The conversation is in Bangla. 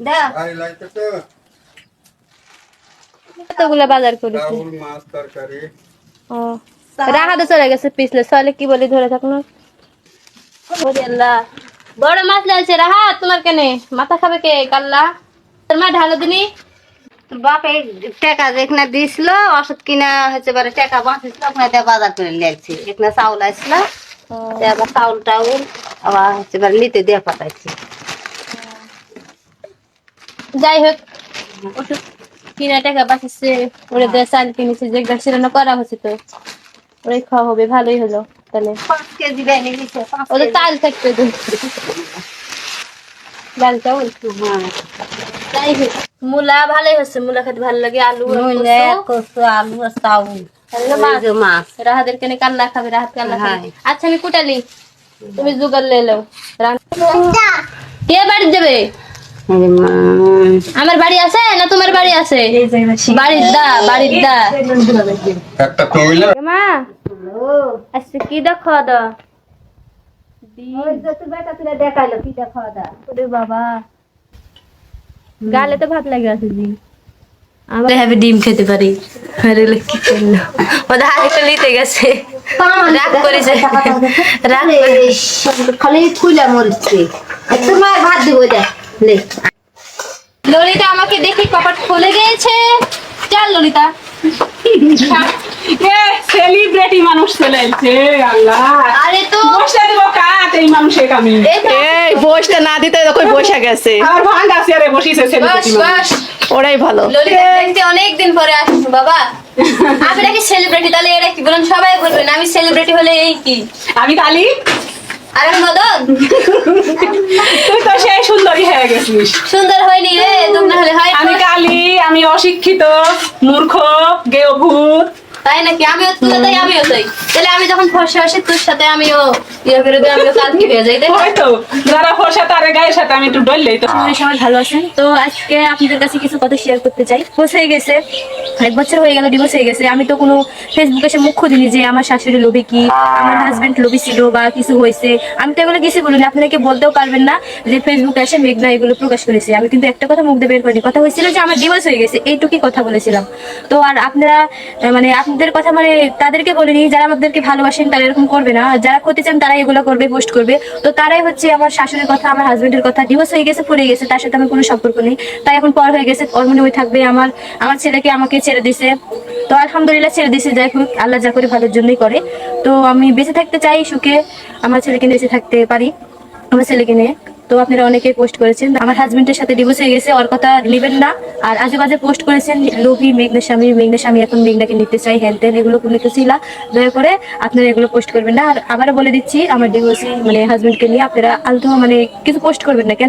দাও ভাই লাইতেছে কতগুলো বাজার করেছি? চাউল মাছ ও রাহাতে চলে গেছে পিছলে সলে কি বলি ধরে থাকুন বড় মাছ লাগছে রাহা তোমার কেনে? মাথা খাবে কে কাল্লা? তোর মা ঢালো দিনি? তোর বাপে টাকা যেখানে দিছিল ওষুধ কিনা হচ্ছে বারে টাকা বাঁচিছিল ওখানে বাজার করে এখানে চাউল আসছিল আবার চাউল টাউল আবার হচ্ছে নিতে দিয়ে পাঠাইছি। যাই হোক ওষুধ কিনা টাকা বাঁচিছে ওরে দিয়ে চাল কিনেছে যেগুলো সেটা করা হচ্ছে তো। ওরে খাওয়া হবে ভালোই হলো তাহলে। ওদের কেজি। চাল থাকতে তো। ডাল হ্যাঁ। যাই হোক মূলা ভালোই হচ্ছে মূলা খেতে ভালো লাগে আলু কচু। আলু আর চাউল। যে রাহাদের কেনে কাল্লা খাবে রাহাত কাল্লা খাবে। হ্যাঁ। আচ্ছা আমি কুটালি। তুমি জোগাড় লে লো কে বাড়ি যাবে? আমার বাড়ি আছে না তোমার বাড়ি আছে? বাড়ির দা বাড়ির দা। একটা এ মা আজকে কি দেখো দা? ওই যে তোর বেটা তুলে দেখাইলো কি দেখো দা? ওরে বাবা। গালে তো ভাত লাগে আছে জি। আমরা হবে ডিম খেতে পারি। আরে কি করল? ওদের আরেকটা নিতে গেছে। রাগ করেছে। রাগ খালি খুলে মরছে। মায়ের ভাত দিব দে লে। ললিতা আমাকে দেখে কপাট খুলে গিয়েছে চল ললিতা। সেলিব্রিটি মানুষ চলে এসছে আল্লাহ। আরে তো। বসে দিব কাট এই মানুষের কামি। এই তো। না দিতে দেখো বসে গেছে। আমার ভাঙ আছে আরে বসিছে সেলিব্রিটি বাস। ওরাই ভালো। ললিতা দেখতে অনেকদিন পরে আসছো বাবা। আমি নাকি সেলিব্রিটি তাহলে এরা কি বলেন? সবাই বলবেন আমি সেলিব্রিটি হলে এই কি? আমি কালি আর মদন। তুই তো সেই সুন্দরী হয়ে গেছিস। সুন্দর হয়নি রে তোমরা হলে হয় আমি কালি আমি অশিক্ষিত মূর্খ ভূত তাই নাকি? আমিও তাই আমিও তাই। তাহলে আমি যখন ফসে আসি তোর সাথে আমিও ইয়ে করে দিই আমিও কালকে হয়ে যাই তাই হয়তো। যারা ফসা তারে গায়ের সাথে আমি একটু ডললেই তো। আপনারা সবাই ভালো আছেন? তো আজকে আপনাদের কাছে কিছু কথা শেয়ার করতে চাই। হয়ে গেছে। এক বছর হয়ে গেল ডিভোর্স হয়ে গেছে। আমি তো কোনো ফেসবুকে এসে মুখ খুঁজিনি যে আমার শাশুড়ি লোভী কি আমার হাজবেন্ড লোভী ছিল বা কিছু হয়েছে। আমি তো এগুলো কিছু বলিনি। আপনাকে বলতেও পারবেন না যে ফেসবুকে এসে মেঘনা এগুলো প্রকাশ করেছে। আমি কিন্তু একটা কথা মুখ দিয়ে বের করিনি। কথা হয়েছিল যে আমার ডিভোর্স হয়ে গেছে। এইটুকুই কথা বলেছিলাম। তো আর আপনারা মানে আপনাদের কথা মানে তাদেরকে বলিনি, যারা আমাদেরকে ভালোবাসেন তারা এরকম করবে না। যারা করতে চান তারা এগুলো করবে, পোস্ট করবে। তো তারাই হচ্ছে আমার শাশুড়ির কথা, আমার হাজবেন্ডের কথা। ডিভোর্স হয়ে গেছে, পড়ে গেছে, তার সাথে আমার কোনো সম্পর্ক নেই। তাই এখন পর হয়ে গেছে ওর মনে থাকবে আমার আমার ছেলেকে আমাকে ছেড়ে দিছে। তো আলহামদুলিল্লাহ ছেড়ে দিছে, যাই হোক, আল্লাহ যা করে ভালোর জন্যই করে। তো আমি বেঁচে থাকতে চাই, সুখে আমার ছেলেকে বেঁচে থাকতে পারি, আমার ছেলেকে নিয়ে। তো আপনারা অনেকেই পোস্ট করেছেন। আমার হাজবেন্ডের সাথে ডিভোর্স হয়ে গেছে, ওর কথা নেবেন না। আর বাজে পোস্ট করেছেন লোভী মেঘনা স্বামী মেঘনা স্বামী, এখন মেঘনাকে নিতে চাই হ্যান ত্যান এগুলো লিখেছিল দয়া করে আপনারা এগুলো পোস্ট করবেন না। আর আবারও বলে দিচ্ছি, আমার ডিভোর্স মানে হাজবেন্ডকে নিয়ে আপনারা আলতো মানে কিছু পোস্ট করবেন না, কেন?